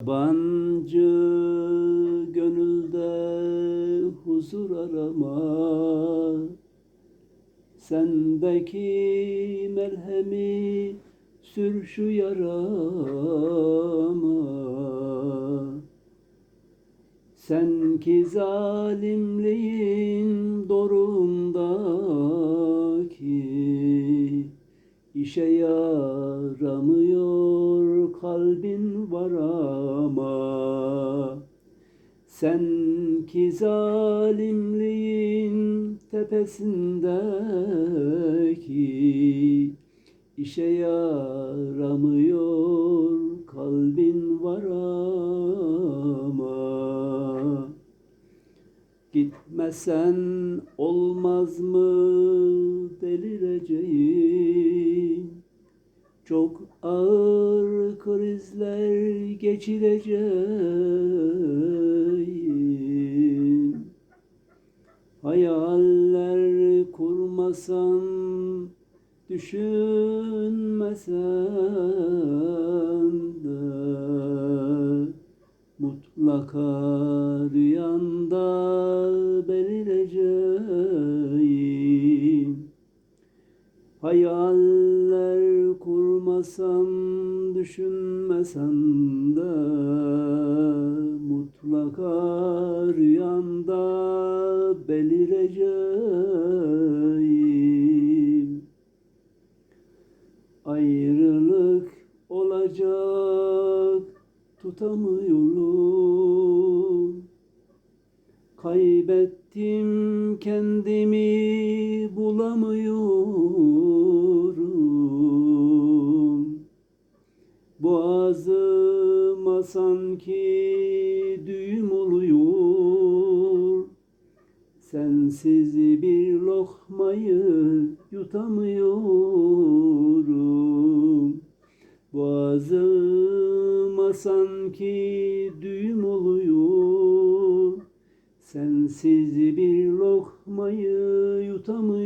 Yabancı gönülde huzur arama. Sendeki merhemi sür şu yarama. Sen ki zalimliğin dorundaki İşe yaramıyor kalbin var ama Sen ki zalimliğin tepesindeki İşe yaramıyor kalbin var ama. Gitmesen olmaz mı delireceğim Çok ağır krizler geçireceğim. Hayaller kurmasan düşünmesen de Mutlaka rüyanda belireceğim. Hayaller kurmasan düşünmesen de Mutlaka rüyanda belireceğim. Ayrılık olacak tutamıyorum. Kaybettim kendimi bulamıyorum Boğazıma sanki düğüm oluyor. Sensiz bir lokmayı yutamıyorum. Boğazıma sanki düğüm oluyor. Sensiz bir lokmayı yutamıyorum